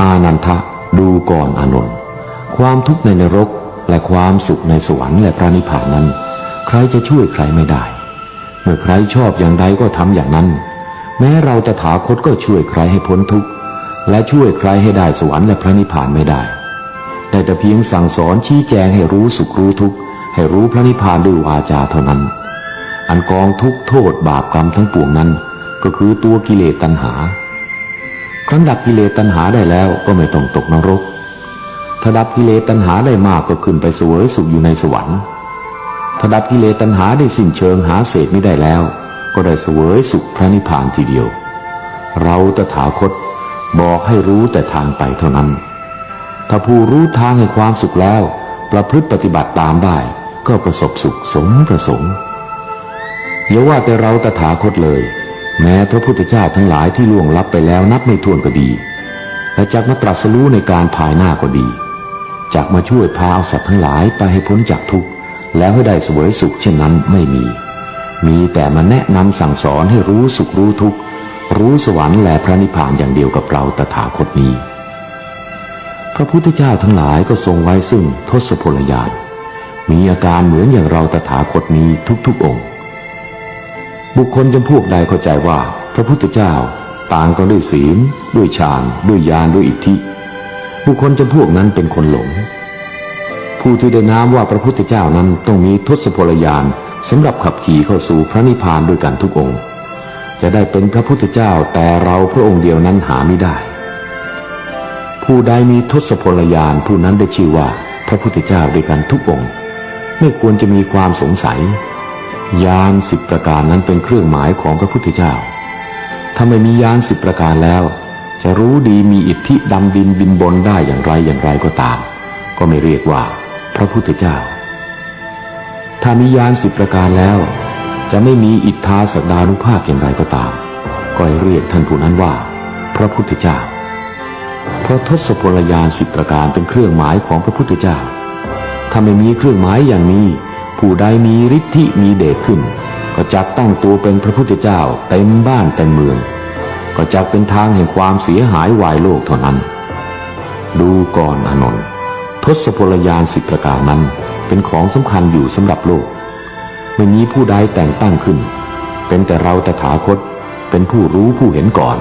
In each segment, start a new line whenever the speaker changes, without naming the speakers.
อานันทะดูก่อนอานนท์ความทุกข์ในนรกและความสุขในสวรรค์และพระนิพพานนั้น ใครจะช่วยใครไม่ได้ เมื่อใครชอบอย่างใดก็ทำอย่างนั้น แม้เราตถาคตก็ช่วยใครให้พ้นทุกข์และช่วยใครให้ได้สวรรค์และพระนิพพานไม่ได้ ได้แต่เพียงสั่งสอนชี้แจงให้รู้สุขรู้ทุกข์ให้รู้พระนิพพานด้วยวาจาเท่านั้น อันกองทุกข์โทษบาปกรรมทั้งปวงนั้น ก็คือตัวกิเลสตัณหา ครั้นดับกิเลสตัณหาได้แล้วก็ไม่ต้องตกนรก ถ้าดับกิเลสตัณหาได้มากก็ขึ้นไปสวยสุขอยู่ในสวรรค์ ถ้าดับกิเลสตัณหาได้สิ้นเชิงหาเศษไม่ได้แล้ว ก็ได้สวยสุขพระนิพพานทีเดียว เราตถาคตบอกให้รู้แต่ทางไปเท่านั้น ถ้าผู้รู้ทางให้ความสุขแล้ว ประพฤติปฏิบัติตามได้ ก็ประสบสุขสมประสงค์อย่าว่าแต่เราตถาคตเลย แม้พระพุทธเจ้าทั้งหลายที่ล่วงลับไปแล้วนับไม่ถ้วนก็ดี และจากมาตรัสรู้ในการภายหน้าก็ดีจากมาช่วยพาเอาสัตว์ทั้งหลายไปให้พ้นจากทุกข์แล้วให้ได้สวยสุขเช่นนั้นไม่มี มีแต่มาแนะนำสั่งสอนให้รู้สุขรู้ทุกข์รู้สวรรค์และพระนิพพานอย่างเดียวกับเราตถาคตนี้ พระพุทธเจ้าทั้งหลายก็ทรงไว้ซึ่งทศพลยานมีอาการเหมือนอย่างเราตถาคตนี้ทุกๆองค์ บุคคลจำพวกใดเข้าใจว่า พระพุทธเจ้าต่างกันด้วยศีล ด้วยฌานด้วยญาณด้วยอิทธิ บุคคลจำพวกนั้นเป็นคนหลง ผู้ที่ได้นามว่าพระพุทธเจ้านั้นต้องมีทศพลยานสำหรับขับขี่เข้าสู่พระนิพพานด้วยกันทุกองค์ จะได้เป็นพระพุทธเจ้าแต่เราพระองค์เดียวนั้นหาไม่ได้ ผู้ใดมีทศพลยานผู้นั้นได้ชื่อว่า พระพุทธเจ้าด้วยกันทุกองค์ ไม่ควรจะมีความสงสัย ยานสิบประการนั้นเป็นเครื่องหมายของพระพุทธเจ้า ถ้าไม่มียานสิบประการแล้ว จะรู้ดีมีอิทธิดำดินบินบนได้อย่างไรอย่างไรก็ตาม ก็ไม่เรียกว่าพระพุทธเจ้า ถ้ามียานสิบประการแล้ว จะไม่มีอิทธาสดานุภาพอย่างไรก็ตาม ก็ให้เรียกท่านผู้นั้นว่า พระพุทธเจ้า เพราะทศพลยานสิบประการเป็นเครื่องหมายของพระพุทธเจ้า ถ้าไม่มีเครื่องหมายอย่างนี้ ผู้ใดมีฤทธิมีเดชขึ้น ก็จักตั้งตัวเป็นพระพุทธเจ้าเต็มบ้านเต็มเมือง ก็จักเป็นทางแห่งความเสียหายวายโลกเท่านั้น ดูก่อนอนนท์ทศพลยานสิบประการนั้นเป็นของสำคัญอยู่สำหรับโลก ไม่มีผู้ใดแต่งตั้งขึ้น เป็นแต่เราตถาคตเป็นผู้รู้ผู้เห็นก่อน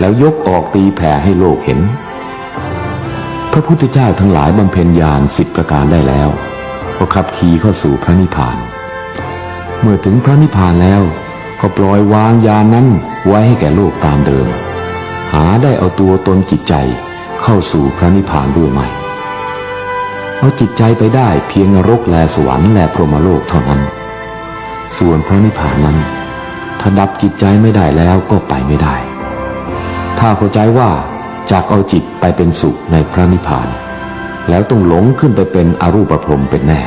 แล้วยกออกตีแผ่ให้โลกเห็น พระพุทธเจ้าทั้งหลายบำเพ็ญญาณสิบประการได้แล้ว ก็ขับขี่เข้าสู่พระนิพพาน เมื่อถึงพระนิพพานแล้ว ก็ปล่อยวางญานนั้นไว้ให้แก่โลกตามเดิม หาได้เอาตัวตนจิตใจเข้าสู่พระนิพพานด้วยไหมเอาจิตใจไปได้เพียงนรกแลสวรรค์แลพรหมโลกเท่านั้น ส่วนพระนิพพานนั้น ถ้าดับจิตใจไม่ได้แล้วก็ไปไม่ได้ ถ้าเข้าใจว่าจากเอาจิตไปเป็นสุขในพระนิพพาน แล้วต้องหลงขึ้นไปเป็นอรูปพรหมเป็นแน่